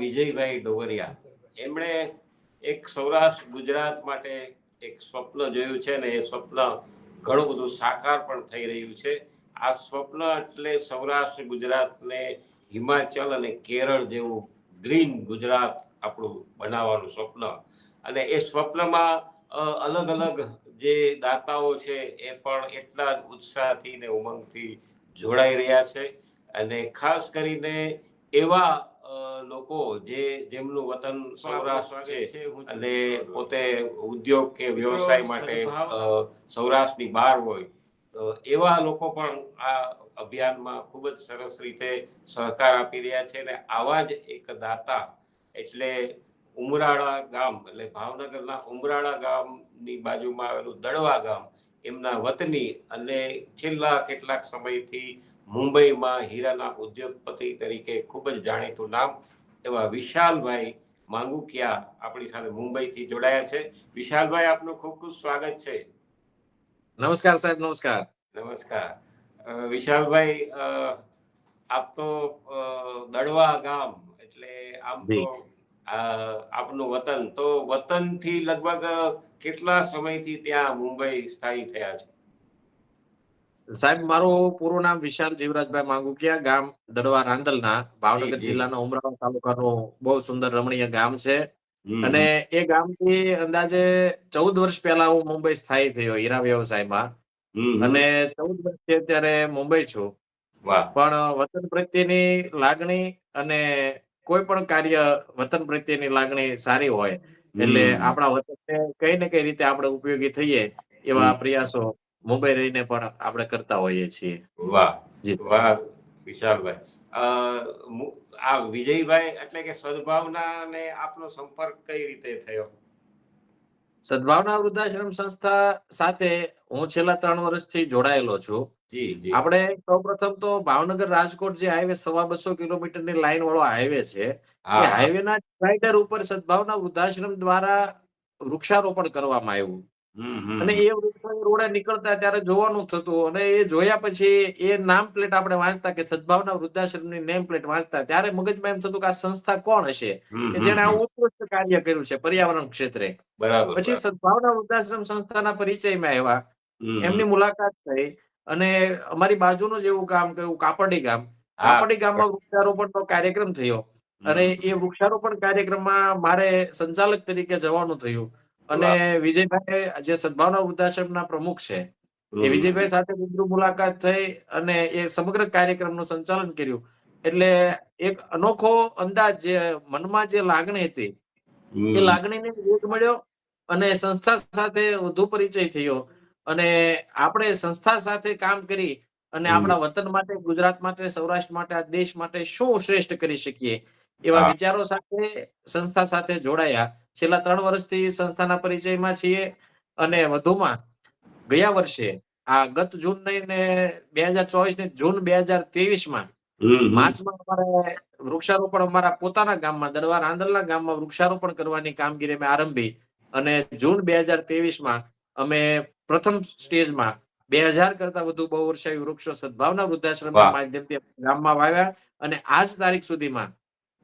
વિજયભાઈ ડોગરિયા. એમણે એક સૌરાષ્ટ્ર, ગુજરાત માટે એક સ્વપ્ન જોયું છે ને એ સ્વપ્ન ઘણું બધું સાકાર પણ થઈ રહ્યું છે. આ સ્વપ્ન એટલે સૌરાષ્ટ્ર ગુજરાતને હિમાચલ અને કેરળ જેવું ગ્રીન ગુજરાત આપણું બનાવવાનું સ્વપ્ન. અને એ સ્વપ્નમાં અલગ અલગ જે દાતાઓ છે એ પણ એટલા જ ઉત્સાહથી ને ઉમંગથી જોડાઈ રહ્યા છે. અને ખાસ કરીને એવા લોકો જે જેમનું વતન સૌરાષ્ટ્ર છે અને પોતે ઉદ્યોગ કે વ્યવસાય માટે સૌરાષ્ટ્રની બહાર હોય તો એવા લોકો પણ આ અભિયાનમાં ખૂબ જ સરસ રીતે સહકાર આપી રહ્યા છે અને આવા જ એક દાતા એટલે ઉમરાળા ગામ એટલે ભાવનગરના ઉમરાળા ગામની બાજુમાં આવેલું દડવા ગામ એમના વતની અને છેલ્લા કેટલાક સમયથી મુંબઈમાં હીરાના ઉદ્યોગપતિ તરીકે ખૂબ જ જાણીતું નામ એવા વિશાલભાઈ માંગુકિયા આપણી સાથે મુંબઈથી જોડાયા છે. વિશાલભાઈ આપનું ખૂબ ખૂબ સ્વાગત છે. નમસ્કાર સાહેબ નમસ્કાર. નમસ્કાર. વિશાલભાઈ આપ તો દડવા ગામ એટલે આમ તો આપનું વતન. તો વતનથી લગભગ કેટલા સમયથી ત્યાં મુંબઈ સ્થાયી થયા છે? સાહેબ મારું પૂરું નામ વિશાલ જીવરાજભાઈ માંગુકિયા ગામ દડવા રાંદલના ભાવનગર. જિલ્લાના ઉમરાળા તાલુકાનું બહુ સુંદર રમણીય ગામ છે અને એ ગામથી અંદાજે ચૌદ વર્ષ પહેલા હું મુંબઈ સ્થાયી થયો હીરા વ્યવસાયમાં. અને ચૌદ વર્ષથી અત્યારે મુંબઈ છું વાહ પણ વતન પ્રત્યેની લાગણી અને કોઈ પણ કાર્ય વતન પ્રત્યેની લાગણી સારી હોય એટલે. આપણા વતનને કઈ ને કઈ રીતે આપણે ઉપયોગી થઈએ એવા પ્રયાસો મુંબઈ રહીને પણ આપણે કરતા હોઈએ છીએ. વાહ વાહ વિશાલભાઈ. આ વિજયભાઈ એટલે કે સદભાવના ને આપનો સંપર્ક કઈ રીતે થયો? સદભાવના વૃદ્ધાશ્રમ સંસ્થા સાથે હું છેલ્લા ત્રણ વર્ષથી જોડાયેલો છું. આપણે સૌપ્રથમ તો ભાવનગર રાજકોટ જે હાઈવે સવા બસો કિલોમીટરની લાઈન વાળો હાઈવે છે એ હાઈવે ના ડિવાઈડર ઉપર સદભાવના વૃદ્ધાશ્રમ દ્વારા વૃક્ષારોપણ કરવામાં આવ્યું. અને એ વૃક્ષો રોડે નીકળતા ત્યારે જોવાનું થતું. અને એ જોયા પછી એ નામ પ્લેટ આપણે વાંચતા કે સદભાવના વૃદ્ધાશ્રમની નેમ પ્લેટ વાંચતા. ત્યારે મગજમાં એમ થતું કે આ સંસ્થા કોણ હશે? કે જેણે આવું ઉત્કૃષ્ટ કાર્ય કર્યું છે પર્યાવરણ ક્ષેત્રે. બરાબર પછી સદભાવના વૃદ્ધાશ્રમ સંસ્થાના પરિચયમાં આવ્યા. એમની મુલાકાત થઈ. અને અમારી બાજુનું જ એવું કામ કર્યું કાપડી ગામ. કાપડી ગામમાં વૃક્ષારોપણનો કાર્યક્રમ થયો. અને એ વૃક્ષારોપણ કાર્યક્રમમાં મારે સંચાલક તરીકે જવાનું થયું. અને વિજયભાઈ જે સદભાવના વૃદ્ધાશ્રમના પ્રમુખ છે એ વિજયભાઈ સાથે રૂબરૂ મુલાકાત થઈ અને એ સમગ્ર કાર્યક્રમનું સંચાલન કર્યું. એટલે એક અનોખો અંદાજ જે મનમાં જે લાગણી હતી એ લાગણીને વેગ મળ્યો અને સંસ્થા સાથે વધુ પરિચય થયો. અને આપણે સંસ્થા સાથે કામ કરી અને આપણા વતન માટે ગુજરાત માટે સૌરાષ્ટ્ર માટે આ દેશ માટે શું શ્રેષ્ઠ કરી શકીએ એવા વિચારો સાથે સંસ્થા સાથે જોડાયા. છેલ્લા ત્રણ વર્ષથી સંસ્થાના પરિચયમાં છીએ અને વધુમાં ગયા વર્ષે આ ગત જૂન ને બે હજાર ચોવીસ ને જૂન બે હજાર ત્રેવીસમાં હમ, હમ. માર્ચમાં અમારે વૃક્ષારોપણ અમારા પોતાના ગામમાં દડવા રાંદલના ગામમાં વૃક્ષારોપણ કરવાની કામગીરી અમે આરંભી અને જૂન બે હજાર ત્રેવીસમાં અમે પ્રથમ સ્ટેજમાં બે હજાર કરતા વધુ બહુવર્ષાયી વૃક્ષો સદભાવના વૃદ્ધાશ્રમના. માધ્યમથી ગામમાં વાવ્યા અને આજ તારીખ સુધીમાં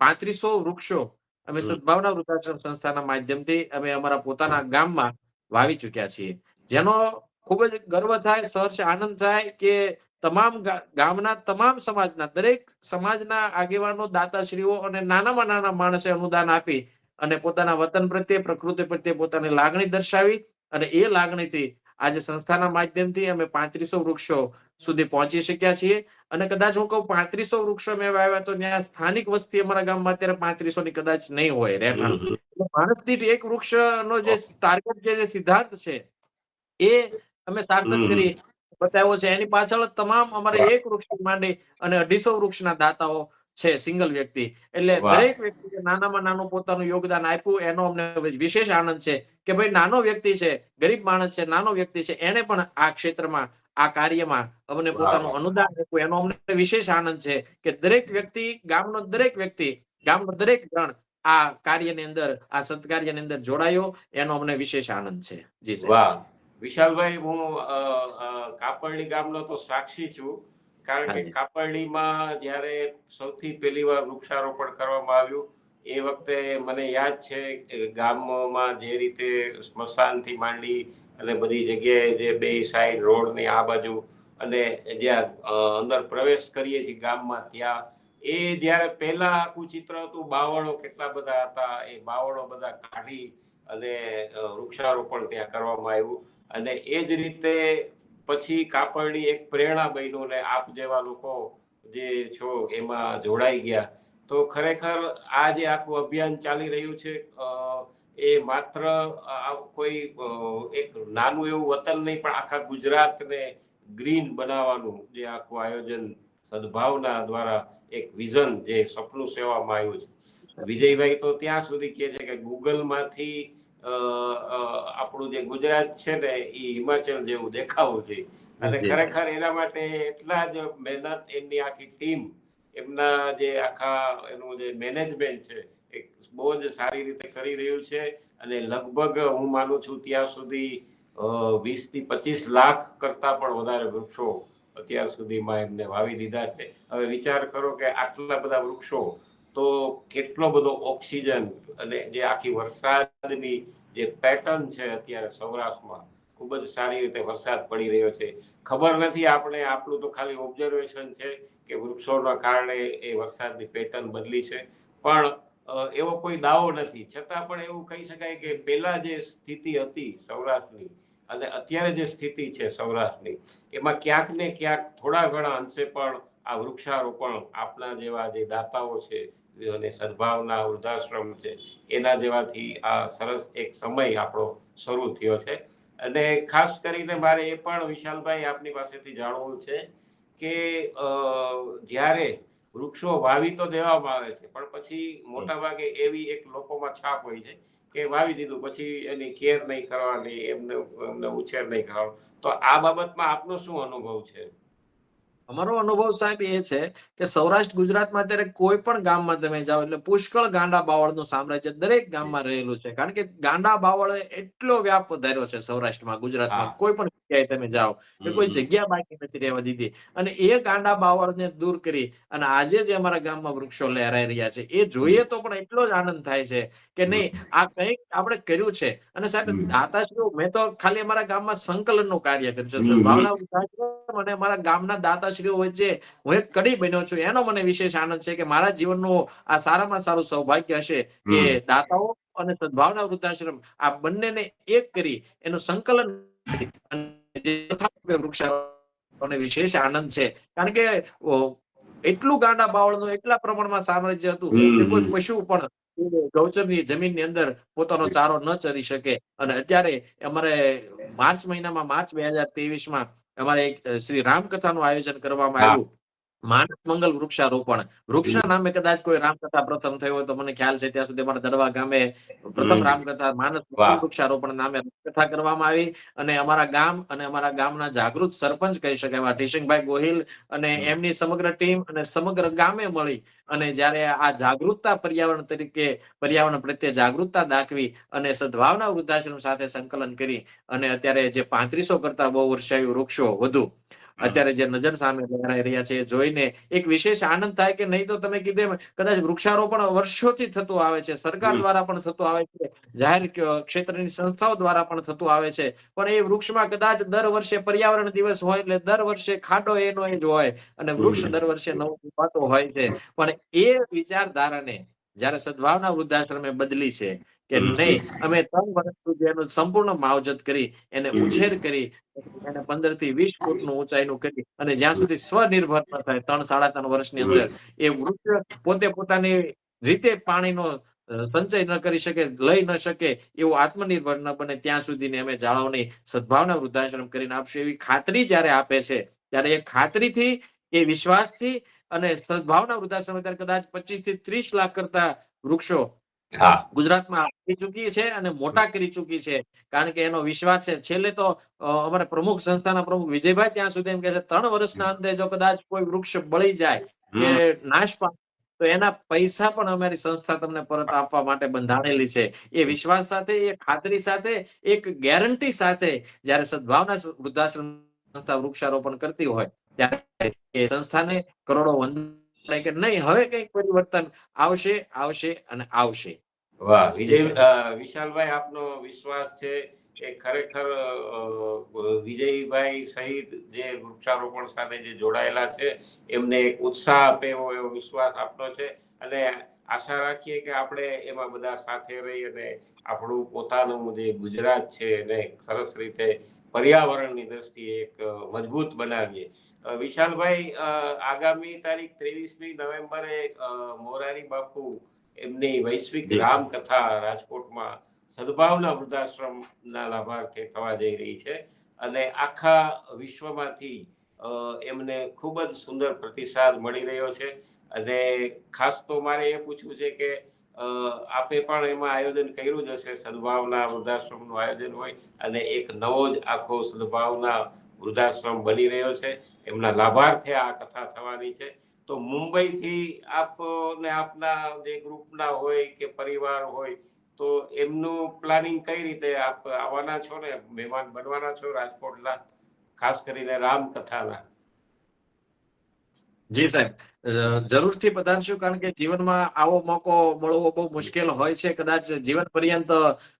પાંત્રીસો વૃક્ષો અમે સદભાવના વૃદ્ધાશ્રમ સંસ્થાના માધ્યમથી અમે અમારા પોતાના ગામમાં વાવી ચુક્યા છીએ. જેનો ખૂબ જ ગર્વ થાય સહર્ષ આનંદ થાય કે તમામ ગામના તમામ સમાજના દરેક સમાજના આગેવાનો દાતાશ્રીઓ અને નાનામાં નાના માણસે અનુદાન આપી અને પોતાના વતન પ્રત્યે પ્રકૃતિ પ્રત્યે પોતાની લાગણી દર્શાવી અને એ લાગણીથી આજે સંસ્થાના માધ્યમથી અમે પાંત્રીસો વૃક્ષો સુધી પહોંચી શક્યા છીએ. અને કદાચ હું કહું પાંત્રીસો વૃક્ષો મેં વાવ્યા તો ત્યાં સ્થાનિક વસ્તી અમારા ગામમાં અત્યારે પાંત્રીસો ની કદાચ નહીં હોય રહેઠાણ માણસ દીઠ એક વૃક્ષનો જે ટાર્ગેટ જે સિદ્ધાંત છે એ અમે સાર્થક કરી બતાવ્યો છે. એની પાછળ તમામ અમારે એક વૃક્ષ માંડી અને અઢીસો વૃક્ષના દાતાઓ છે સિંગલ વ્યક્તિ. એટલે દરેક વ્યક્તિએ નાનામાં નાનું પોતાનું યોગદાન આપ્યું એનો અમને વિશેષ આનંદ છે કે ભાઈ નાનો વ્યક્તિ છે ગરીબ માણસ છે નાનો વ્યક્તિ છે એને પણ આ ક્ષેત્રમાં આ કાર્યમાં અમને પોતાનું અનુદાન આપ્યું એનો અમને વિશેષ આનંદ છે કે દરેક વ્યક્તિ ગામનો દરેક વ્યક્તિ ગામનો દરેક જણ આ કાર્યની અંદર આ સત્કાર્યની અંદર જોડાયો એનો અમને વિશેષ આનંદ છે. જી સાહેબ. વાહ. વિશાલભાઈ હું કાપરડી ગામનો તો સાક્ષી છું. કારણ કે કાપરડીમાં જ્યારે સૌથી પહેલી વાર વૃક્ષારોપણ કરવામાં આવ્યું એ વખતે મને યાદ છે કે ગામમાં જે રીતે સ્મશાનથી માંડી અને બધી જગ્યાએ જે બે સાઈડ રોડની આ બાજુ અને જ્યાં અંદર પ્રવેશ કરીએ છીએ ગામમાં ત્યાં એ જ્યારે પહેલા આખું ચિત્ર હતું બાવળો કેટલા બધા હતા એ બાવળો બધા કાઢી અને વૃક્ષારોપણ ત્યાં કરવામાં આવ્યું. અને એ જ રીતે પછી કાપડની એક પ્રેરણા બન્યું ને આપ જેવા લોકો જે છો એમાં જોડાઈ ગયા. તો ખરેખર આ જે આખું અભિયાન ચાલી રહ્યું છે એ માત્ર કોઈ એક નાનું એવું વતન નહીં પણ આખા ગુજરાતને ગ્રીન બનાવવાનું જે આખું આયોજન સદભાવના દ્વારા એક વિઝન જે સપનું સેવામાં આવ્યું છે. વિજયભાઈ તો ત્યાં સુધી કહે છે કે ગૂગલમાંથી અ, આપણું જે ગુજરાત છે ને એ હિમાચલ જેવું દેખાવું છે. અને ખરેખર એના માટે એટલા જ મહેનત એમની આખી ટીમ એમના જે આખા એનું જે મેનેજમેન્ટ છે એ બહુ જ સારી રીતે કરી રહ્યું છે. અને લગભગ હું માનું છું ત્યાં સુધી વીસથી પચીસ લાખ કરતા પણ વધારે વૃક્ષો અત્યાર સુધીમાં એમને વાવી દીધા છે. હવે વિચાર કરો કે આટલા બધા વૃક્ષો તો કેટલો બધો ઓક્સિજન અને જે આખી વરસાદની જે પેટર્ન છે અત્યારે સૌરાષ્ટ્રમાં, ખૂબ જ સારી રીતે વરસાદ પડી રહ્યો છે. ખબર નથી આપણે, આપણું તો ખાલી ઓબ્ઝર્વેશન છે કે વૃક્ષોના કારણે એ વરસાદની પેટર્ન બદલી છે. પણ એવો કોઈ દાવો નથી. છતાં પણ એવું કહી શકાય કે પહેલાં જે સ્થિતિ હતી સૌરાષ્ટ્રની અને અત્યારે જે સ્થિતિ છે સૌરાષ્ટ્રની, એમાં ક્યાંક ને ક્યાંક થોડા ઘણા અંશે પણ આ વૃક્ષારોપણ આપના જેવા જે દાતાઓ છે અને સદભાવના, વૃદ્ધાશ્રમ છે, એના જેવાથી આ સરસ એક સમય આપણો શરૂ થયો છે. અને ખાસ કરીને મારે એ પણ વિશાલભાઈ આપની પાસેથી જાણવું છે કે જ્યારે વૃક્ષો વાવી તો દેવામાં આવે છે, પણ પછી મોટા ભાગે એવી એક લોકોમાં છાપ હોય છે કે વાવી દીધું, પછી એની કેર નહીં કરવાની, એમને એમને ઉછેર નહીં કરવાનો. તો આ બાબતમાં આપનો શું અનુભવ છે? અમારો અનુભવ સાહેબ એ છે કે સૌરાષ્ટ્ર ગુજરાતમાં અત્યારે કોઈ પણ ગામમાં તમે જાઓ એટલે પુષ્કળ ગાંડા બાવળનું સામ્રાજ્ય દરેક ગામમાં રહેલું છે. કારણ કે ગાંડા બાવળે એટલો વ્યાપ વધાર્યો છે સૌરાષ્ટ્રમાં ગુજરાતમાં. કોઈ પણ જગ્યાએ તમે જાઓ કે કોઈ જગ્યા બાકી નથી રહેવા દીધી. અને એ ગાંડા બાવળને દૂર કરી અને આજે જે અમારા ગામમાં વૃક્ષો લહેરાઈ રહ્યા છે એ જોઈએ તો પણ એટલો જ આનંદ થાય છે કે નહીં આ કંઈક આપણે કર્યું છે. અને સાહેબ. દાતાશ્રીઓ મેં તો ખાલી અમારા ગામમાં સંકલનનું કાર્ય કર્યું છે. વૃદ્ધાશ્રમ અને અમારા ગામના દાતાશ્રીઓ વચ્ચે હું એક કડી બન્યો છું એનો મને વિશેષ આનંદ છે કે મારા જીવનનું આ સારામાં સારું સૌભાગ્ય હશે કે દાતાઓ અને સદભાવના વૃદ્ધાશ્રમ આ બંનેને એક કરી એનું સંકલન વૃક્ષારોપણને વિશેષ આનંદ છે. કારણ કે એટલું ગાંડા બાવળનું એટલા પ્રમાણમાં સામ્રાજ્ય હતું કે કોઈ પશુ પણ ગૌચરની જમીનની અંદર પોતાનો ચારો ન ચરી શકે. અને અત્યારે અમારે માર્ચ મહિનામાં માર્ચ બે હજારમાં અમારે એક શ્રી રામકથાનું આયોજન કરવામાં આવ્યું. માનસ મંગલ વૃક્ષારોપણ. વૃક્ષના નામે કદાચ કોઈ રામકથા પ્રથમ થઈ હોય તો મને ખ્યાલ છે ત્યાં સુધી અમારા દડવા ગામે પ્રથમ રામકથા માનસ વૃક્ષારોપણ નામે કથા કરવામાં આવી અને અમારા ગામ અને અમારા ગામના જાગૃત સરપંચ કહી શકાય એવા ટીશિંગભાઈ ગોહિલ અને એમની સમગ્ર ટીમ અને સમગ્ર ગામે મળી અને જ્યારે આ જાગૃતતા પર્યાવરણ તરીકે પર્યાવરણ પ્રત્યે જાગૃતતા દાખવી અને સદભાવના વૃદ્ધાશ્રમ સાથે સંકલન કરી અને અત્યારે જે પાંત્રીસો કરતા બહુ વર્ષાયુ વૃક્ષો વધુ અત્યારે જે નજર સામે લહેરાઈ રહ્યા છે જોઈને એક વિશેષ આનંદ થાય કે નહીં તો તમે કીધું કદાચ વૃક્ષારોપણ વર્ષોથી થતું આવે છે સરકાર દ્વારા પણ થતું આવે છે જાહેર ક્ષેત્રની સંસ્થાઓ દ્વારા પણ થતું આવે છે. પણ એ વૃક્ષમાં કદાચ દર વર્ષે પર્યાવરણ દિવસ હોય એટલે દર વર્ષે ખાડો એનો એ જ હોય અને વૃક્ષ દર વર્ષે નવું ઉપાતો હોય છે. પણ એ વિચારધારાને જયારે સદભાવના વૃદ્ધાશ્રમે બદલી છે કે નહીં અમે ત્રણ વર્ષ સુધી એનું સંપૂર્ણ માવજત કરી એને ઉછેર કરી એને પંદરથી વીસ ફૂટનું ઊંચાઈનું કરી અને જ્યાં સુધી સ્વનિર્ભર ન થાય ત્રણ સાડા ત્રણ વર્ષની અંદર એ વૃક્ષ પોતે પોતાની રીતે પાણીનો સંચય ન કરી શકે લઈ ન શકે એવું આત્મનિર્ભર ન બને ત્યાં સુધીની અમે જાળવણી સદભાવના વૃદ્ધાશ્રમ કરીને આપશું. એવી ખાતરી જ્યારે આપે છે ત્યારે એ ખાતરીથી એ વિશ્વાસથી અને સદભાવના વૃદ્ધાશ્રમ અત્યારે કદાચ પચીસથી ત્રીસ લાખ કરતા વૃક્ષો ગુજરાતમાં આપી ચૂકી છે અને મોટા કરી ચૂકી છે. કારણ કે એનો વિશ્વાસ છે. છેલ્લે તો અમારા પ્રમુખ સંસ્થાના પ્રમુખ વિજયભાઈ ત્યાં સુધી એમ કે છે ત્રણ વર્ષના અંતે જો કદાચ કોઈ વૃક્ષ બળી જાય કે નાશ પામે તો એના પૈસા પણ અમારી સંસ્થા તમને પરત આપવા માટે બંધાણેલી છે. એ વિશ્વાસ સાથે એ ખાતરી સાથે એક ગેરંટી સાથે જ્યારે સદભાવના વૃદ્ધાશ્રમ સંસ્થા વૃક્ષારોપણ કરતી હોય ત્યારે એ સંસ્થાને કરોડો વંદન કે નહીં હવે કંઈક પરિવર્તન આવશે આવશે અને આવશે. વાહ વિજય વિશાલભાઈ આપનો વિશ્વાસ છે કે ખરેખર વિજયભાઈ સહિત જે વૃક્ષારોપણ સાથે જે જોડાયેલા છે એમને એક ઉત્સાહ આપે એવો એવો વિશ્વાસ આપનો છે અને આશા રાખીએ કે આપણે એમાં બધા સાથે રહી અને આપણું પોતાનું જે ગુજરાત છે એને સરસ રીતે પર્યાવરણની દ્રષ્ટિએ એક મજબૂત બનાવીએ. વિશાલભાઈ આગામી તારીખ ત્રેવીસમી નવેમ્બરે મોરારી બાપુ એમની વૈશ્વિક. રામકથા રાજકોટમાં સદભાવના વૃદ્ધાશ્રમના લાભાર્થે થવા જઈ રહી છે અને આખા વિશ્વમાંથી એમને ખૂબ જ સુંદર પ્રતિસાદ મળી રહ્યો છે. અને ખાસ તો મારે એ પૂછવું છે કે આપે પણ એમાં આયોજન કર્યું જ હશે? સદભાવના વૃદ્ધાશ્રમનું આયોજન હોય અને એક નવો જ આખો સદભાવના વૃદ્ધાશ્રમ બની રહ્યો છે. એમના લાભાર્થે આ કથા થવાની છે. તો મુંબઈથી આપ ને આપના જે ગ્રુપના હોય કે પરિવાર હોય તો એમનું પ્લાનિંગ કઈ રીતે આપ આવવાના છો ને? મહેમાન બનવાના છો રાજકોટના ખાસ કરીને રામકથાના? જી સાહેબ જરૂરથી પધારશું કારણ કે જીવનમાં આવો મોકો મળવો બહુ મુશ્કેલ હોય છે. કદાચ જીવન પર્યંત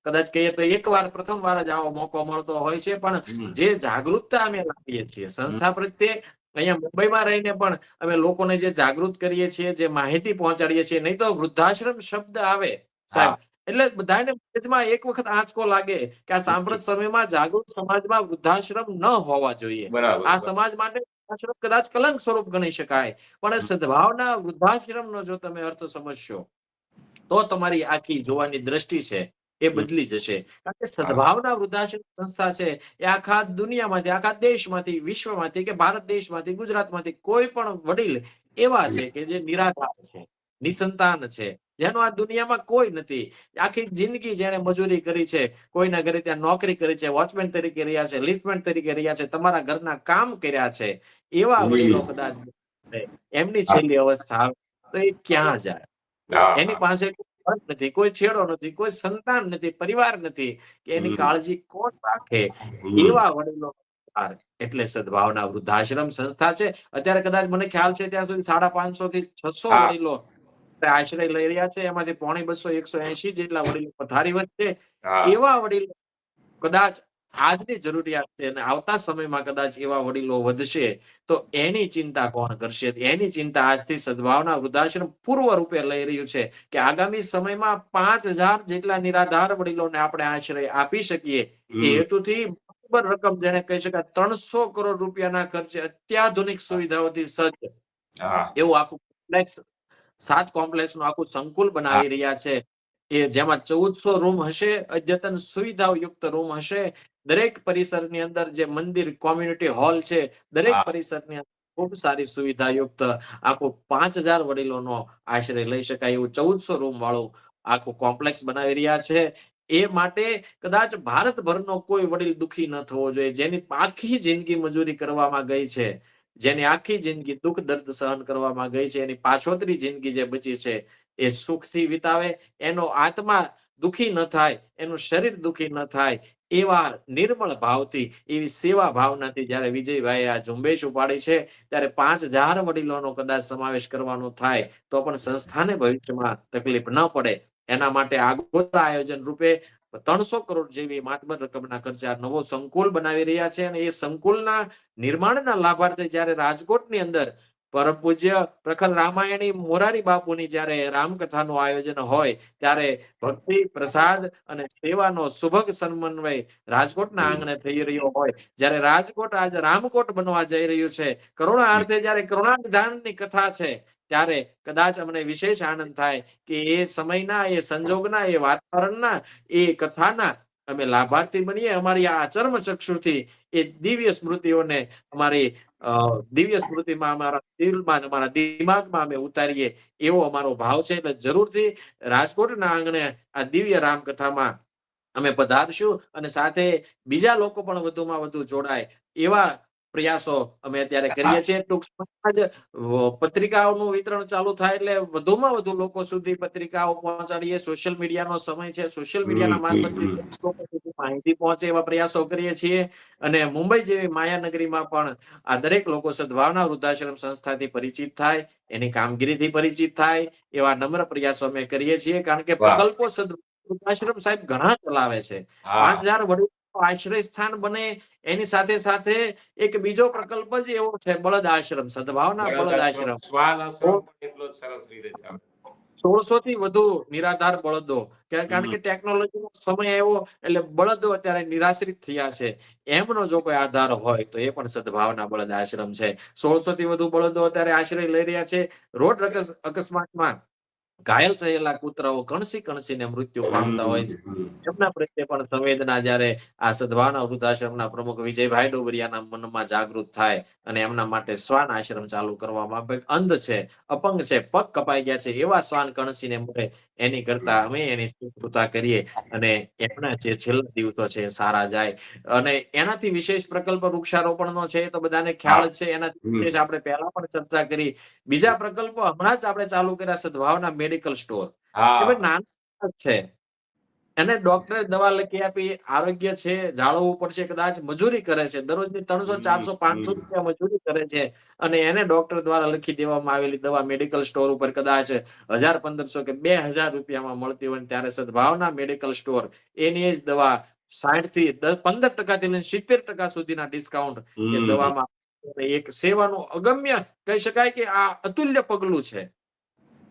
કદાચ કહીએ તો એક વાર પ્રથમ વાર જ આવો મોકો મળતો હોય છે. પણ જે જાગૃતતા અમે લાવીએ છીએ સંસ્થા પ્રત્યે અહીંયા મુંબઈમાં રહીને પણ અમે લોકોને જે જાગૃત કરીએ છીએ જે માહિતી પહોંચાડીએ છીએ નહીં તો વૃદ્ધાશ્રમ શબ્દ આવે સાહેબ. એટલે બધાને મગજમાં એક વખત આંચકો લાગે કે આ સાંપ્રત સમયમાં જાગૃત સમાજમાં વૃદ્ધાશ્રમ ન હોવા જોઈએ. આ સમાજ માટે વૃદ્ધાશ્રમ કદાચ કલંક સ્વરૂપ ગણી શકાય પણ સદભાવના વૃદ્ધાશ્રમનો જો તમે અર્થ સમજશો તો તમારી આખી જોવાની દ્રષ્ટિ છે એ બદલી જશે. કારણ કે સદભાવના વૃદ્ધાશ્રમ સંસ્થા છે એ આખા દુનિયામાંથી આખા દેશમાંથી વિશ્વમાંથી કે ભારત દેશમાંથી ગુજરાતમાંથી કોઈ પણ વડીલ એવા છે કે જે નિરાધાર છે નિસંતાન છે જેનો આ દુનિયામાં કોઈ નથી. આખી જિંદગી જેને મજૂરી કરી છે કોઈના ઘરે ત્યાં નોકરી કરી છે વોચમેન તરીકે રહ્યા છે લિફ્ટમેન તરીકે રહ્યા છે તમારા ઘરના કામ કર્યા છે એવા વડીલો કદાચ એમની છેલ્લી અવસ્થા તો એ ક્યાં જાય? એની પાસે નથી કોઈ છેડો નથી કોઈ સંતાન નથી પરિવાર નથી કે એની કાળજી કોણ રાખે? એવા વડીલો એટલે સદભાવના વૃદ્ધાશ્રમ સંસ્થા છે. અત્યારે કદાચ મને ખ્યાલ છે ત્યાં સુધી સાડા પાંચસો થી છસો. વડીલો આશ્રય લઈ રહ્યા છે. એમાંથી પોણી બસો એકસો એસી જેટલા વડીલો પથારી વચ્ચે. એવા વડીલો કદાચ આજની જરૂરિયાત છે અને આવતા સમયમાં કદાચ એવા વડીલો વધશે તો એની ચિંતા કોણ કરશે? એની ચિંતા આજથી સદભાવના વૃદ્ધાશ્રમ પૂર્વ રૂપે લઈ રહ્યું છે કે આગામી સમયમાં પાંચ જેટલા નિરાધાર વડીલોને આપણે આશ્રય આપી શકીએ. એ હેતુથી બરાબર રકમ જેને કહી શકાય ત્રણસો કરોડ રૂપિયાના ખર્ચે અત્યાધુનિક સુવિધાઓથી સજ્જ એવું આખું કોમ્પ્લેક્સ સાત કોમ્પ્લેક્સનું આખું સંકુલ બનાવી રહ્યા છે. એ જેમાં ચૌદસો રૂમ હશે અદ્યતન સુવિધાઓ યુક્ત રૂમ હશે દરેક પરિસરની અંદર જે મંદિર કોમ્યુનિટી હોલ છે દરેક પરિસરની ખૂબ સારી સુવિધા યુક્ત આખું પાંચ હજાર વડીલોનો આશ્રય લઈ શકાય એવું ચૌદસો રૂમ વાળું આખું કોમ્પ્લેક્સ બનાવી રહ્યા છે. એ માટે કદાચ ભારતભરનો કોઈ વડીલ દુખી ન થવો જોઈએ જેની આખી જિંદગી મજૂરી કરવામાં ગઈ છે જેની આખી જિંદગી દુઃખ દર્દ સહન કરવામાં ગઈ છે એની પાછોતરી જિંદગી જે બચી છે એ સુખથી વિતાવે એનો આત્મા દુખી ન થાય એનું શરીર દુખી ન થાય એવા નિર્મળ ભાવથી, એવી સેવા ભાવનાથી જ્યારે વિજયભાઈ આ ઝુંબેશ ઉપાડી છે, ત્યારે પાંચ હજાર વડીલોનો કદાચ સમાવેશ કરવાનો થાય, તો પણ સંસ્થાને ભવિષ્યમાં તકલીફ ન પડે. એના માટે આગોતરા આયોજન રૂપે ત્રણસો કરોડ જેવી માતબર રકમના ખર્ચે નવો સંકુલ બનાવી રહ્યા છે અને એ સંકુલના નિર્માણના લાભાર્થે જ્યારે રાજકોટની અંદર પરમ પૂજ્ય પ્રખર રામાયણી મોરારી બાપુની જ્યારે રામકથાનું આયોજન હોય ત્યારે ભક્તિ પ્રસાદ અને સેવાનો સુભગ સમન્વય રાજકોટના આંગણે થઈ રહ્યો હોય. જ્યારે રાજકોટ આજે રામકોટ બનવા જઈ રહ્યું છે કરુણા અર્થે જ્યારે કરુણાનિધાનની કથા છે ત્યારે કદાચ અમને વિશેષ આનંદ થાય કે એ સમયના એ સંજોગના એ વાતાવરણના એ કથાના અમે લાભાર્થી બનીએ. અમારી આ ચર્મ ચક્ષુથી એ દિવ્ય સ્મૃતિઓને અમારી દિવ્ય સ્મૃતિમાં અમારા દિલમાં અમારા દિમાગમાં અમે ઉતારીએ એવો અમારો ભાવ છે. એટલે જરૂરથી રાજકોટના આંગણે આ દિવ્ય રામકથામાં અમે પધારશું અને સાથે બીજા લોકો પણ વધુમાં વધુ જોડાય એવા પ્રયાસો અમે અત્યારે કરીએ છીએ. ટૂંક સમયમાં જ પત્રિકાઓનું વિતરણ ચાલુ થાય એટલે વધુમાં વધુ લોકો સુધી પત્રિકાઓ પહોંચાડીએ. સોશિયલ મીડિયાનો સમય છે. સોશિયલ મીડિયાના મારફતથી માહિતી પહોંચે એવા પ્રયાસો કરીએ છીએ. અને મુંબઈ જેવી માયાનગરીમાં પણ આ દરેક લોકો સદભાવના વૃદ્ધાશ્રમ સંસ્થાથી પરિચિત થાય એની કામગીરીથી પરિચિત થાય એવા નમ્ર પ્રયાસો અમે કરીએ છીએ. કારણ કે. પ્રકલ્પો સદ વૃદ્ધાશ્રમ સાહેબ ઘણા ચલાવે છે. પાંચ હજાર આશ્રય સ્થાન બને એની સાથે સાથે એક બીજો પ્રકલ્પ જ એવો છે બળદ આશ્રમ સદભાવના બળદ આશ્રમ. એટલો સરસ રીતે સોળસો થી વધુ નિરાધાર બળદો. કારણ કે ટેકનોલોજી ટેકનોલોજીનો સમય એવો એટલે બળદો અત્યારે નિરાશ્રિત થયા છે. એમનો જો કોઈ આધાર હોય તો એ પણ સદભાવના બળદ આશ્રમ છે. સોળસો થી વધુ બળદો અત્યારે આશ્રય લઈ રહ્યા છે. રોડ અકસ્માતમાં ઘાયલ થયેલા કૂતરાઓ કણસી કણસીને મૃત્યુ પામતા હોય છે. એમના પ્રત્યે પણ સંવેદના જ્યારે આ સદભાવના વૃદ્ધાશ્રમના પ્રમુખ વિજયભાઈ ડોબરિયાના મનમાં જાગૃત થાય અને એમના માટે શ્વાન આશ્રમ ચાલુ કરવામાં આવે. અંધ છે અપંગ છે પગ કપાઈ ગયા છે એવા શ્વાન કણસીને મળે એની કરતા અમે એની સ્વીકૃતા કરીએ અને એમના જે છેલ્લા દિવસો છે સારા જાય. અને એનાથી વિશેષ પ્રકલ્પ વૃક્ષારોપણનો છે તો બધાને ખ્યાલ છે. એનાથી વિશેષ આપણે પહેલા પણ ચર્ચા કરી. બીજા પ્રકલ્પો હમણાં જ આપણે ચાલુ કર્યા સદભાવના મેડિકલ સ્ટોર નાના છે. એને ડોક્ટરે દવા લખી આપી આરોગ્ય છે જાળવવું પડશે કદાચ મજૂરી કરે છે. દરરોજની ત્રણસો ચારસો પાંચસો રૂપિયા મજૂરી કરે છે અને એને ડોક્ટર દ્વારા લખી દેવામાં આવેલી દવા મેડિકલ સ્ટોર ઉપર કદાચ હજાર પંદરસો કે બે હજાર રૂપિયામાં મળતી હોય ત્યારે સદભાવના મેડિકલ સ્ટોર એની જ દવા સાઠથી દસ પંદર ટકાથી લઈને સિત્તેર ટકા સુધીના ડિસ્કાઉન્ટ એ દવામાં એક સેવાનું અગમ્ય કહી શકાય કે આ અતુલ્ય પગલું છે બહુ એ સાચી વાત હમ.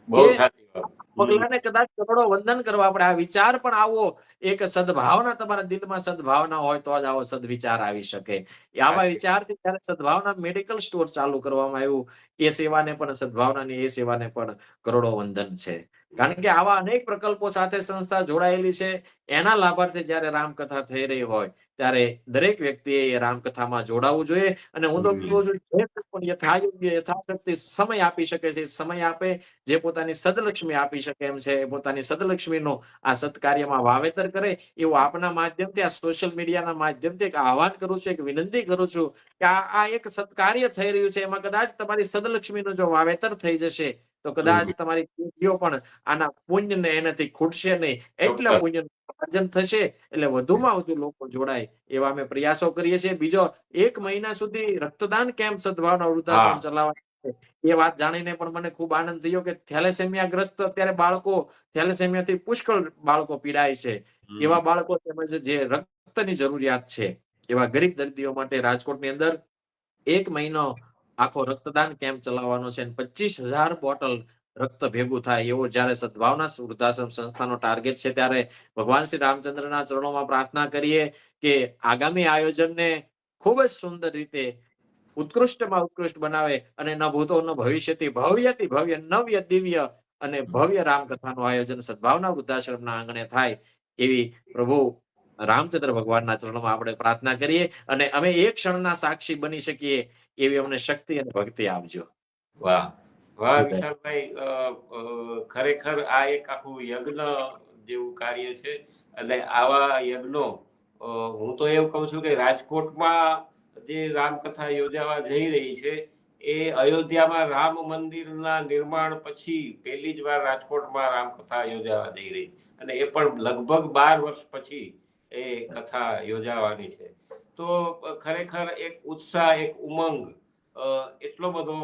પગલાને કદાચ કરોડો વંદન કરવા પડે આ વિચાર પણ આવો એક સદભાવના તમારા દિલમાં સદભાવના હોય તો જ આવો સદવિચાર આવી શકે. એ આવા. વિચારથી જયારે સદભાવના મેડિકલ સ્ટોર ચાલુ કરવામાં આવ્યું એ સેવાને પણ સદભાવનાની એ સેવાને પણ કરોડો વંદન છે. કારણ કે આવા અનેક પ્રકલ્પો સાથે સંસ્થા જોડાયેલી છે. એના લાભાર્થે જ્યારે રામકથા થઈ રહી હોય ત્યારે દરેક વ્યક્તિએ એ રામકથામાં જોડાવવું જોઈએ. અને હું તો કહું છું પણ યથાયોગ્ય, યથાશક્તિ સમય આપી શકે છે. સમય આપે જે પોતાની સદલક્ષ્મી આપી શકે એમ છે. પોતાની સદલક્ષ્મીનો આ સત્કાર્યમાં વાવેતર કરે. એવું આપના માધ્યમથી, આ સોશિયલ મીડિયાના માધ્યમથી એક આહવાન કરું છું, એક વિનંતી કરું છું કે આ એક સત્કાર્ય થઈ રહ્યું છે. એમાં કદાચ તમારી સદલક્ષ્મીનું જો વાવેતર થઈ જશે તો કદાચ તમારી પેઢીઓ પણ આના પુણ્યને એનાથી ખૂટશે નહીં. એટલા પુણ્યનું ઉપાર્જન થશે એટલે વધુમાં વધુ લોકો જોડાય એવા અમે પ્રયાસો કરીએ છીએ. બીજો એક મહિના સુધી રક્તદાન કેમ્પ સદભાવના વૃદ્ધાશ્રમ હા. ચલાવવા એ વાત જાણીને પણ મને ખૂબ આનંદ થયો કે થેલેસેમિયા ગ્રસ્ત અત્યારે બાળકો થેલેસેમિયા થી પુષ્કળ બાળકો પીડાય છે. એવા બાળકો તેમજ જે રક્તની જરૂરિયાત છે. એવા ગરીબ દર્દીઓ માટે રાજકોટની અંદર એક મહિનો આખો રક્તદાન કેમ્પ ચલાવવાનો છે પચીસ હજાર બોટલ રક્ત ભેગું થાય એવો જયારે સદભાવના વૃદ્ધાશ્રમ સંસ્થાનો ટાર્ગેટ છે ત્યારે ભગવાન શ્રી રામચંદ્રના ચરણોમાં પ્રાર્થના કરીએ કે આગામી આયોજનને ખૂબ જ સુંદર રીતે ઉત્કૃષ્ટમાં ઉત્કૃષ્ટ બનાવે અને ન ભૂતો, ન ભવિષ્યથી ભવ્યથી ભવ્ય, નવ્ય, દિવ્ય અને ભવ્ય રામકથાનું આયોજન સદભાવના વૃદ્ધાશ્રમના આંગણે થાય એવી પ્રભુ રામચંદ્ર ભગવાનના ચરણમાં આપણે પ્રાર્થના કરીએ અને અમે એક ક્ષણના સાક્ષી બની શકીએ એવી અમને શક્તિ અને ભક્તિ આપજો. વાહ. વાહ, વિશાલભાઈ ખરેખર આ એક આખું યજ્ઞ જેવું કાર્ય છે અને આવા યજ્ઞો હું તો એવું કહું છું કે રાજકોટમાં જે રામકથા યોજાવા જઈ રહી છે, એ અયોધ્યામાં રામ મંદિરના નિર્માણ પછી પહેલી જ વાર રાજકોટમાં રામકથા યોજાવા જઈ રહી અને એ પણ લગભગ બાર વર્ષ પછી એ કથા યોજાવાની છે. તો ખરેખર એક ઉત્સાહ, એક ઉમંગ એટલો બધો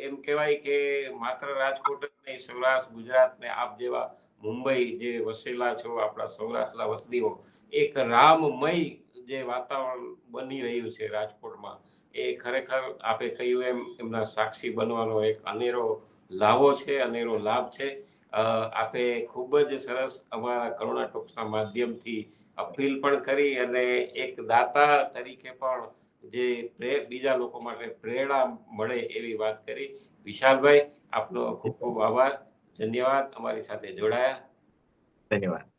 એમ કહેવાય કે માત્ર રાજકોટ નહીં, સૌરાષ્ટ્ર, ગુજરાત ને આપ જેવા મુંબઈ જે વસેલા છો, આપણા સૌરાષ્ટ્રના વતનીઓ એક રામમય જે વાતાવરણ બની રહ્યું છે રાજકોટમાં, એ ખરેખર આપે કહ્યું એમ, એમના સાક્ષી બનવાનો એક અનેરો લાભો છે, અનેરો લાભ છે. આપે ખૂબ જ સરસ અમારા કરુણા ટોક્સના માધ્યમથી અપીલ પણ કરી અને એક દાતા તરીકે પણ જે પ્રે- બીજા લોકો માટે પ્રેરણા મળે એવી વાત કરી. વિશાલભાઈ, આપનો ખૂબ ખૂબ આભાર. ધન્યવાદ. અમારી સાથે જોડાયા. ધન્યવાદ.